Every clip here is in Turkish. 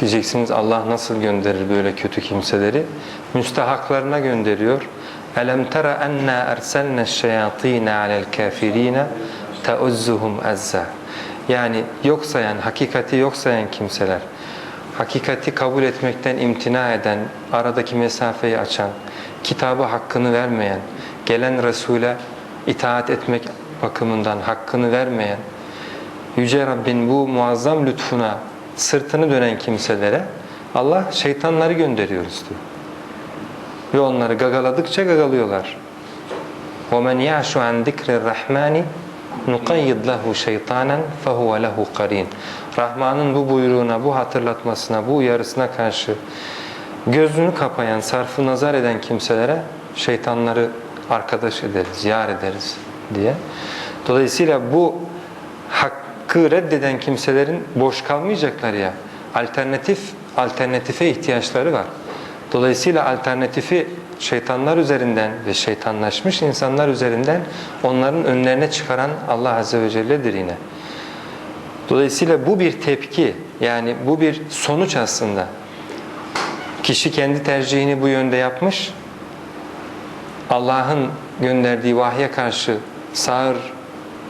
Diyeceksiniz Allah nasıl gönderir böyle kötü kimseleri? Müstahaklarına gönderiyor. Elem tera enna erselne şeyatine alel kafirine teuzzuhum azza. Yani yok sayan, hakikati yok sayan kimseler, hakikati kabul etmekten imtina eden, aradaki mesafeyi açan, kitabı hakkını vermeyen, gelen Resul'e itaat etmek bakımından hakkını vermeyen, Yüce Rabbin bu muazzam lütfuna sırtını dönen kimselere Allah şeytanları gönderiyoruz diyor. Ve onları gagaladıkça gagalıyorlar. وَمَنْ يَعْشُ عَنْ ذِكْرِ الرَّحْمَانِ نُقَيِّدْ لَهُ شَيْطَانًا فَهُوَ لَهُ قَرِينَ Rahman'ın bu buyruğuna, bu hatırlatmasına, bu uyarısına karşı gözünü kapayan, sarfı nazar eden kimselere şeytanları arkadaş ederiz, yar ederiz diye. Dolayısıyla bu hakkı reddeden kimselerin boş kalmayacaklar ya. Alternatif, alternatife ihtiyaçları var. Dolayısıyla alternatifi şeytanlar üzerinden ve şeytanlaşmış insanlar üzerinden onların önlerine çıkaran Allah Azze ve Celle'dir yine. Dolayısıyla bu bir tepki yani bu bir sonuç aslında. Kişi kendi tercihini bu yönde yapmış. Allah'ın gönderdiği vahye karşı sağır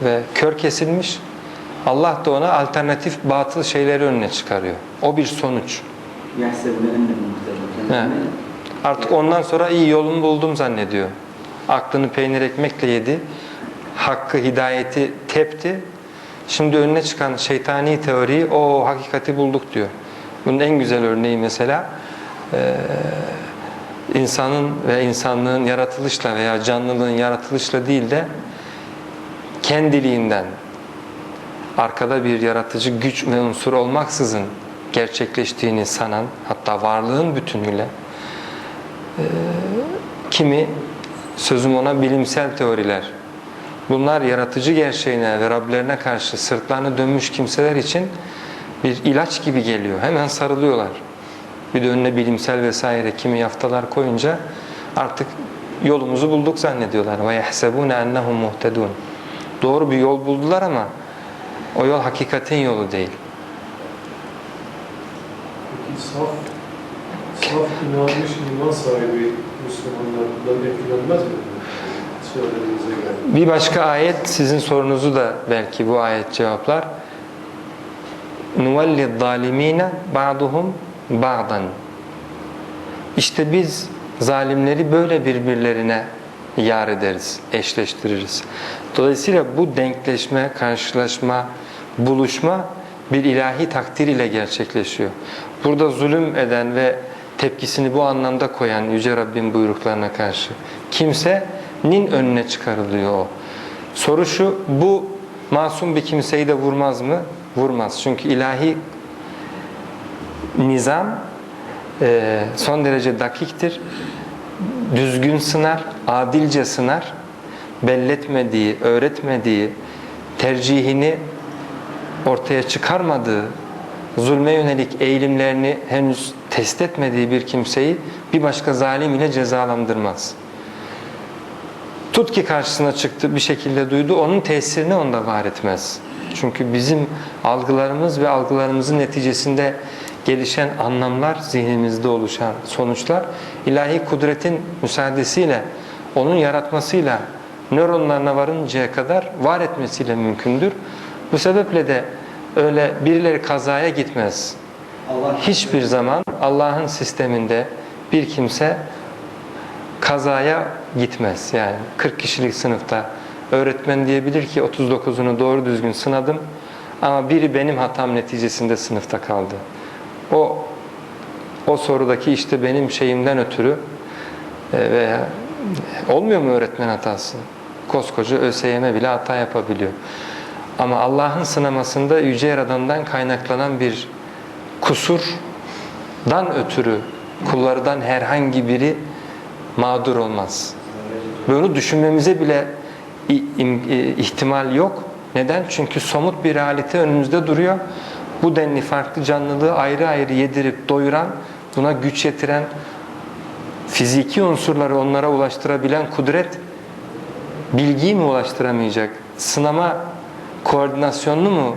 ve kör kesilmiş. Allah da ona alternatif batıl şeyleri önüne çıkarıyor. O bir sonuç. He. Artık ondan sonra iyi yolunu buldum zannediyor. Aklını peynir ekmekle yedi. Hakkı, hidayeti tepti. Şimdi önüne çıkan şeytani teoriyi o hakikati bulduk diyor. Bunun en güzel örneği mesela e, insanın ve insanlığın yaratılışla veya canlılığın yaratılışla değil de kendiliğinden arkada bir yaratıcı güç ve unsur olmaksızın gerçekleştiğini sanan hatta varlığın bütünüyle e, kimi sözüm ona bilimsel teoriler bunlar yaratıcı gerçeğine ve Rablerine karşı sırtlarını dönmüş kimseler için bir ilaç gibi geliyor. Hemen sarılıyorlar. Bir de önüne bilimsel vesaire kimi yaftalar koyunca artık yolumuzu bulduk zannediyorlar. Ve yahsebune ennehum muhtedun. Doğru bir yol buldular ama o yol hakikatin yolu değil. Peki saf, saf inanmış iman sahibi Müslümanlardan etkilenmez mi? Bir başka ayet sizin sorunuzu da belki bu ayet cevaplar. Nuvalli zalimine ba'duhum ba'dan. İşte biz zalimleri böyle birbirlerine yar ederiz, eşleştiririz. Dolayısıyla bu denkleşme, karşılaşma, buluşma bir ilahi takdir ile gerçekleşiyor. Burada zulüm eden ve tepkisini bu anlamda koyan Yüce Rabbin buyruklarına karşı kimsenin önüne çıkarılıyor o. Soru şu, bu masum bir kimseyi de vurmaz mı? Vurmaz. Çünkü ilahi nizam son derece dakiktir. Düzgün sınar, adilce sınar. Belletmediği, öğretmediği, tercihini ortaya çıkarmadığı, zulme yönelik eğilimlerini henüz test etmediği bir kimseyi bir başka zalim ile cezalandırmaz. Tut ki karşısına çıktı bir şekilde duydu onun tesirini onda var etmez. Çünkü bizim algılarımız ve algılarımızın neticesinde gelişen anlamlar, zihnimizde oluşan sonuçlar ilahi kudretin müsaadesiyle, onun yaratmasıyla nöronlarına varıncaya kadar var etmesiyle mümkündür. Bu sebeple de öyle birileri kazaya gitmez. Allah Hiçbir zaman Allah'ın sisteminde bir kimse kazaya gitmez. Yani 40 kişilik sınıfta öğretmen diyebilir ki 39'unu doğru düzgün sınadım ama biri benim hatam neticesinde sınıfta kaldı. O o sorudaki işte benim şeyimden ötürü e, veya olmuyor mu öğretmen hatası? Koskoca ÖSYM bile hata yapabiliyor. Ama Allah'ın sınamasında Yüce Yaradan'dan kaynaklanan bir kusurdan ötürü kullardan herhangi biri mağdur olmaz. Bunu düşünmemize bile ihtimal yok. Neden? Çünkü somut bir realite önümüzde duruyor. Bu denli farklı canlılığı ayrı ayrı yedirip doyuran, buna güç yetiren, fiziki unsurları onlara ulaştırabilen kudret bilgiyi mi ulaştıramayacak? Sınama koordinasyonunu mu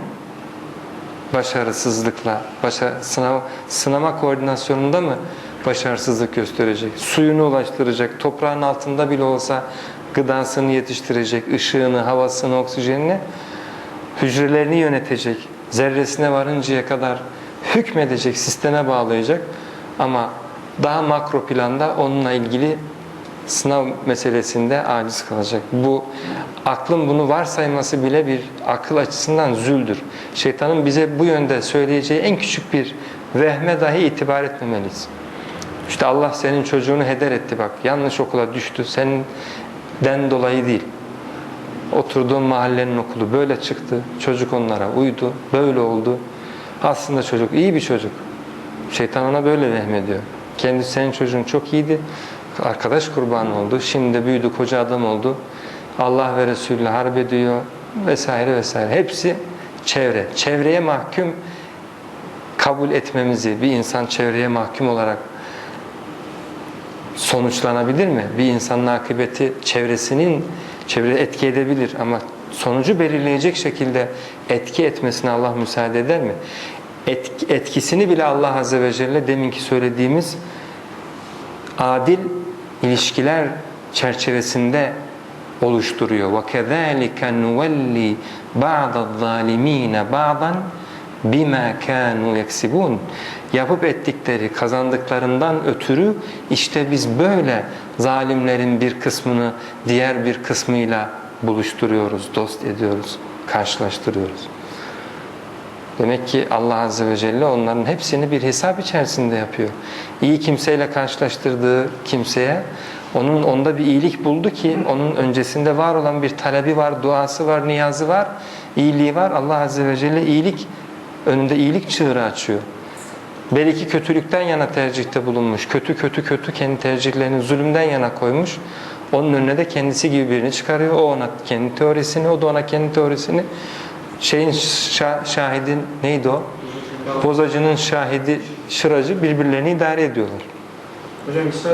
başarısızlıkla, başa, sınav, sınama koordinasyonunda mı başarısızlık gösterecek? Suyunu ulaştıracak, toprağın altında bile olsa gıdasını yetiştirecek, ışığını, havasını, oksijenini, hücrelerini yönetecek, zerresine varıncaya kadar hükmedecek, sisteme bağlayacak ama daha makro planda onunla ilgili sınav meselesinde aciz kalacak. Bu aklın bunu varsayması bile bir akıl açısından züldür. Şeytanın bize bu yönde söyleyeceği en küçük bir vehme dahi itibar etmemeliyiz. İşte Allah senin çocuğunu heder etti bak. Yanlış okula düştü. Senden dolayı değil. Oturduğun mahallenin okulu böyle çıktı. Çocuk onlara uydu. Böyle oldu. Aslında çocuk iyi bir çocuk. Şeytan ona böyle vehmediyor. Kendi senin çocuğun çok iyiydi. Arkadaş kurbanı oldu. Şimdi büyüdü, koca adam oldu. Allah ve Resulü'yle harp ediyor vesaire vesaire. Hepsi çevre. Çevreye mahkum kabul etmemizi, bir insan çevreye mahkum olarak sonuçlanabilir mi? Bir insanın akıbeti çevresinin çevre etki edebilir ama sonucu belirleyecek şekilde etki etmesine Allah müsaade eder mi? Etki, etkisini bile Allah Azze ve Celle deminki söylediğimiz adil ilişkiler çerçevesinde oluşturuyor. وَكَذَٰلِكَ نُوَلِّي بَعْضَ الظَّالِم۪ينَ بَعْضًا bima kanu yeksibun yapıp ettikleri kazandıklarından ötürü işte biz böyle zalimlerin bir kısmını diğer bir kısmıyla buluşturuyoruz, dost ediyoruz, karşılaştırıyoruz. Demek ki Allah Azze ve Celle onların hepsini bir hesap içerisinde yapıyor. İyi kimseyle karşılaştırdığı kimseye onun onda bir iyilik buldu ki onun öncesinde var olan bir talebi var, duası var, niyazı var, iyiliği var. Allah Azze ve Celle iyilik önünde iyilik çığırı açıyor. Belki kötülükten yana tercihte bulunmuş. Kötü kötü kötü kendi tercihlerini zulümden yana koymuş. Onun önüne de kendisi gibi birini çıkarıyor. O ona kendi teorisini, o da ona kendi teorisini. Şeyin şa- şahidin neydi o? Bozacının şahidi, şıracı birbirlerini idare ediyorlar. Hocam